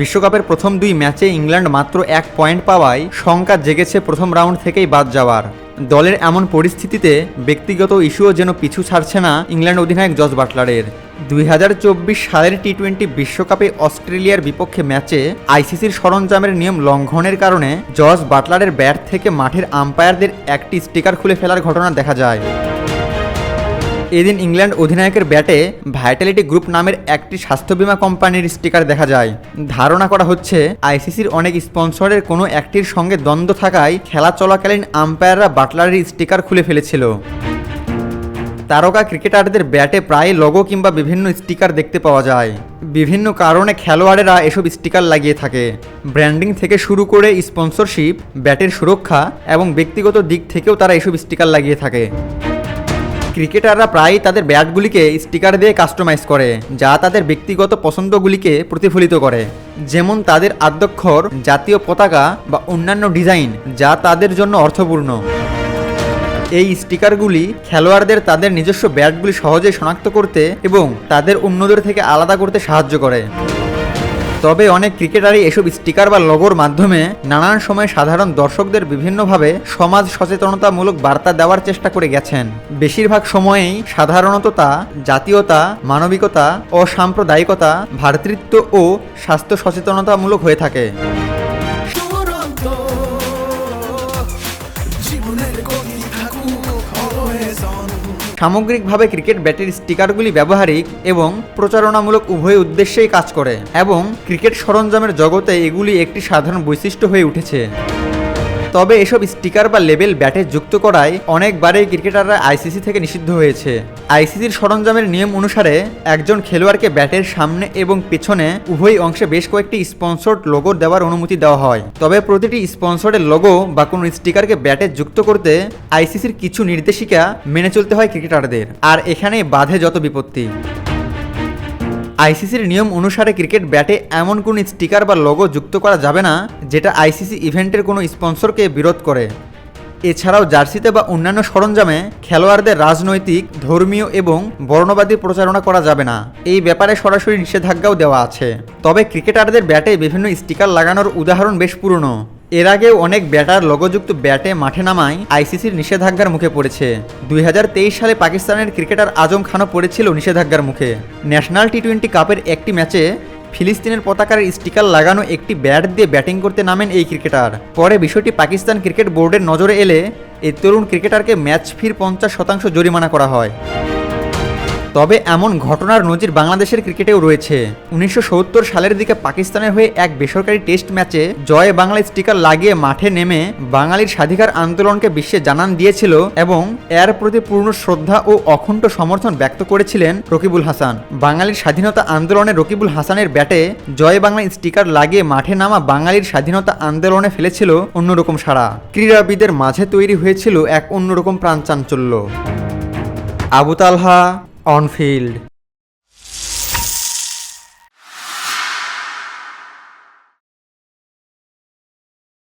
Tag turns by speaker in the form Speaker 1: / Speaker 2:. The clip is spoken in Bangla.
Speaker 1: বিশ্বকাপের প্রথম দুই ম্যাচে ইংল্যান্ড মাত্র এক পয়েন্ট পাওয়ায় শঙ্কা জেগেছে প্রথম রাউন্ড থেকেই বাদ যাওয়ার। দলের এমন পরিস্থিতিতে ব্যক্তিগত ইস্যুও যেন পিছু ছাড়ছে না ইংল্যান্ড অধিনায়ক জস বাটলারের। দুই হাজার চব্বিশ সালের টি টোয়েন্টি বিশ্বকাপে অস্ট্রেলিয়ার বিপক্ষে ম্যাচে আইসিসির সরঞ্জামের নিয়ম লঙ্ঘনের কারণে জস বাটলারের ব্যাট থেকে মাঠের আম্পায়ারদের একটি স্টিকার খুলে ফেলার ঘটনা দেখা যায়। এদিন ইংল্যান্ড অধিনায়কের ব্যাটে ভাইটালিটি গ্রুপ নামের একটি স্বাস্থ্য বীমা কোম্পানির স্টিকার দেখা যায়। ধারণা করা হচ্ছে, আইসিসির অনেক স্পন্সরের কোনো একটির সঙ্গে দ্বন্দ্ব থাকায় খেলা চলাকালীন আম্পায়াররা বাটলারের স্টিকার খুলে ফেলেছিল। তারকা ক্রিকেটারদের ব্যাটে প্রায় লগো কিংবা বিভিন্ন স্টিকার দেখতে পাওয়া যায়। বিভিন্ন কারণে খেলোয়াড়েরা এসব স্টিকার লাগিয়ে থাকে। ব্র্যান্ডিং থেকে শুরু করে স্পন্সরশিপ, ব্যাটের সুরক্ষা এবং ব্যক্তিগত দিক থেকেও তারা এসব স্টিকার লাগিয়ে থাকে। ক্রিকেটাররা প্রায়ই তাদের ব্যাটগুলিকে স্টিকার দিয়ে কাস্টমাইজ করে, যা তাদের ব্যক্তিগত পছন্দগুলিকে প্রতিফলিত করে। যেমন তাদের আদ্যক্ষর জাতীয় পতাকা বা অন্যান্য ডিজাইন, যা তাদের জন্য অর্থপূর্ণ। এই স্টিকারগুলি খেলোয়াড়দের তাদের নিজস্ব ব্যাটগুলি সহজে শনাক্ত করতে এবং তাদের অন্যদের থেকে আলাদা করতে সাহায্য করে। তবে অনেক ক্রিকেটারই এসব স্টিকার বা লগোর মাধ্যমে নানান সময় সাধারণ দর্শকদের বিভিন্নভাবে সমাজ সচেতনতামূলক বার্তা দেওয়ার চেষ্টা করে গেছেন। বেশিরভাগ সময়েই সাধারণত তা জাতীয়তা, মানবিকতা ও সাম্প্রদায়িকতা ভ্রাতৃত্ব ও স্বাস্থ্য সচেতনতামূলক হয়ে থাকে। সামগ্রিকভাবে ক্রিকেট ব্যাটের স্টিকারগুলি ব্যবহারিক এবং প্রচারণামূলক উভয় উদ্দেশ্যেই কাজ করে এবং ক্রিকেট সরঞ্জামের জগতে এগুলি একটি সাধারণ বৈশিষ্ট্য হয়ে উঠেছে। তবে এসব স্টিকার বা লেবেল ব্যাটে যুক্ত করায় অনেকবারই ক্রিকেটাররা আইসিসি থেকে নিষিদ্ধ হয়েছে। আইসিসির সরঞ্জামের নিয়ম অনুসারে একজন খেলোয়াড়কে ব্যাটের সামনে এবং পেছনে উভয় অংশে বেশ কয়েকটি স্পন্সর্ড লোগো দেওয়ার অনুমতি দেওয়া হয়। তবে প্রতিটি স্পন্সর্ডের লোগো বা কোনো স্টিকারকে ব্যাটে যুক্ত করতে আইসিসির কিছু নির্দেশিকা মেনে চলতে হয় ক্রিকেটারদের। আর এখানেই বাধে যত বিপত্তি। আইসিসির নিয়ম অনুসারে ক্রিকেট ব্যাটে এমন কোনো স্টিকার বা লোগো যুক্ত করা যাবে না, যেটা আইসিসি ইভেন্টের কোনো স্পন্সরকে বিরোধ করে। এছাড়াও জার্সিতে বা অন্যান্য সরঞ্জামে খেলোয়াড়দের রাজনৈতিক, ধর্মীয় এবং বর্ণবাদী প্রচারণা করা যাবে না। এই ব্যাপারে সরাসরি নিষেধাজ্ঞাও দেওয়া আছে। তবে ক্রিকেটারদের ব্যাটে বিভিন্ন স্টিকার লাগানোর উদাহরণ বেশ পুরনো। এর আগেও অনেক ব্যাটার লগযুক্ত ব্যাটে মাঠে নামায় আইসিসির নিষেধাজ্ঞার মুখে পড়েছে। দুই হাজার তেইশ সালে পাকিস্তানের ক্রিকেটার আজম খানও পড়েছিল নিষেধাজ্ঞার মুখে। ন্যাশনাল টি টোয়েন্টি কাপের একটি ম্যাচে ফিলিস্তিনের পতাকার স্টিকার লাগানো একটি ব্যাট দিয়ে ব্যাটিং করতে নামেন এই ক্রিকেটার। পরে বিষয়টি পাকিস্তান ক্রিকেট বোর্ডের নজরে এলে এই তরুণ ক্রিকেটারকে ম্যাচ ফির পঞ্চাশ শতাংশ জরিমানা করা হয়। তবে এমন ঘটনার নজির বাংলাদেশের ক্রিকেটেও রয়েছে। উনিশশো সত্তর সালের দিকে পাকিস্তানের হয়ে এক বেসরকারি টেস্ট ম্যাচে জয় বাংলা স্টিকার লাগিয়ে মাঠে নেমে বাঙালির স্বাধিকার আন্দোলনকে বিশ্বে জানান দিয়েছিল এবং এর প্রতি পূর্ণ শ্রদ্ধা ও অখণ্ড সমর্থন ব্যক্ত করেছিলেন রকিবুল হাসান। বাঙালির স্বাধীনতা আন্দোলনে রকিবুল হাসানের ব্যাটে জয় বাংলা স্টিকার লাগিয়ে মাঠে নামা বাঙালির স্বাধীনতা আন্দোলনে ফেলেছিল অন্যরকম সারা ক্রীড়াবিদের মাঝে তৈরি হয়েছিল এক অন্যরকম প্রাণচাঞ্চল্য। আবু তালহা অনফিল্ড।